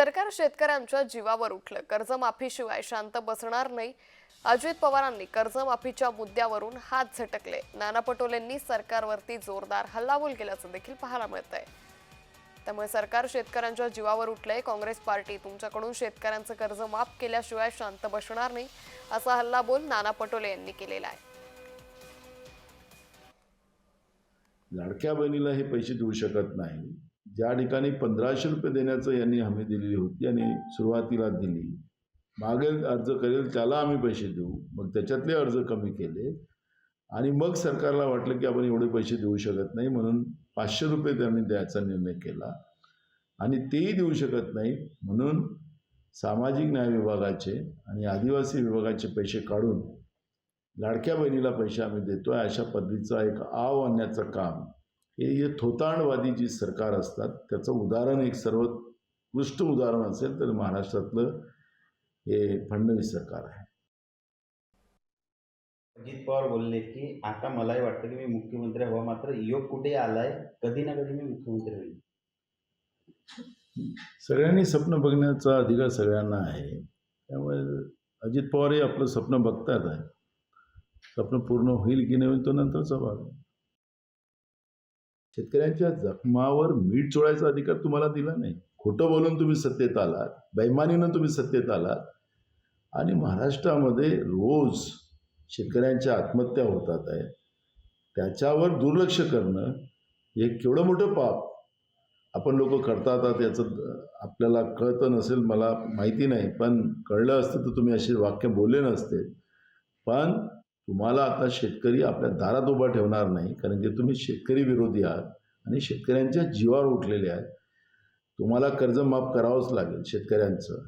सरकार शेतकऱ्यांच्या जीवावर उठलं. कर्जमाफीशिवाय शांत बसणार नाही. अजित पवारांनी कर्जमाफीच्या मुद्द्यावरून हात झटकले. नाना पटोलेंनी सरकारवरती जोरदार हल्लाबोल केल्याचं देखील पाहायला मिळत आहे त्यामुळे सरकार शेतकऱ्यांच्या जीवावर उठलंय. काँग्रेस पार्टी तुमच्याकडून शेतकऱ्यांचं कर्ज माफ केल्याशिवाय शांत बसणार नाही असा हल्लाबोल नाना पटोले यांनी केलेला आहे. लाडक्या बहिणीला हे पैसे देऊ शकत नाही. ज्या ठिकाणी पंधराशे रुपये देण्याचं यांनी हमी दिलेली होती आणि सुरुवातीला दिली. मागेल अर्ज करेल त्याला आम्ही पैसे देऊ. मग त्याच्यातले अर्ज कमी केले. आणि मग सरकारला वाटलं की आपण एवढे पैसे देऊ शकत नाही म्हणून पाचशे रुपये त्यांनी द्यायचा निर्णय केला. आणि तेही देऊ शकत नाही म्हणून सामाजिक न्याय विभागाचे आणि आदिवासी विभागाचे पैसे काढून लाडक्या बहिणीला पैसे आम्ही देतो आहे अशा पद्धतीचा एक आव आणण्याचं काम हे थोतांडवादी जी सरकार असतात त्याचं उदाहरण एक सर्वोत्कृष्ट उदाहरण असेल तर महाराष्ट्रातलं हे फडणवीस सरकार आहे. अजित पवार बोलले की आता मलाही वाटतं की मी मुख्यमंत्री हवा मात्र योग कुठे आलाय कधी ना कधी मी मुख्यमंत्री होईल. सगळ्यांनी स्वप्न बघण्याचा अधिकार सगळ्यांना आहे. त्यामुळे अजित पवारही आपलं स्वप्न बघतात आहे. स्वप्न पूर्ण होईल की नाही होईल तो नंतरचा भाग आहे. शेतकऱ्यांच्या जखमावर मीठ चोळायचा अधिकार तुम्हाला दिला नाही. खोटं बोलून तुम्ही सत्तेत आलात बैमानीनं तुम्ही सत्तेत आलात. आणि महाराष्ट्रामध्ये रोज शेतकऱ्यांच्या आत्महत्या होतात आहे. त्याच्यावर दुर्लक्ष करणं हे केवढं मोठं पाप आपण लोक करतात याचं आपल्याला कळतं नसेल मला माहिती नाही. पण कळलं असतं तर तुम्ही असे वाक्य बोलले नसते. पण तुम्हाला आता शेतकरी आपल्या दारात उभा ठेवणार नाही कारण की तुम्ही शेतकरी विरोधी आहात आणि शेतकऱ्यांच्या जीवावर उठलेले आहात. तुम्हाला कर्ज माफ करावंच लागेल शेतकऱ्यांचं.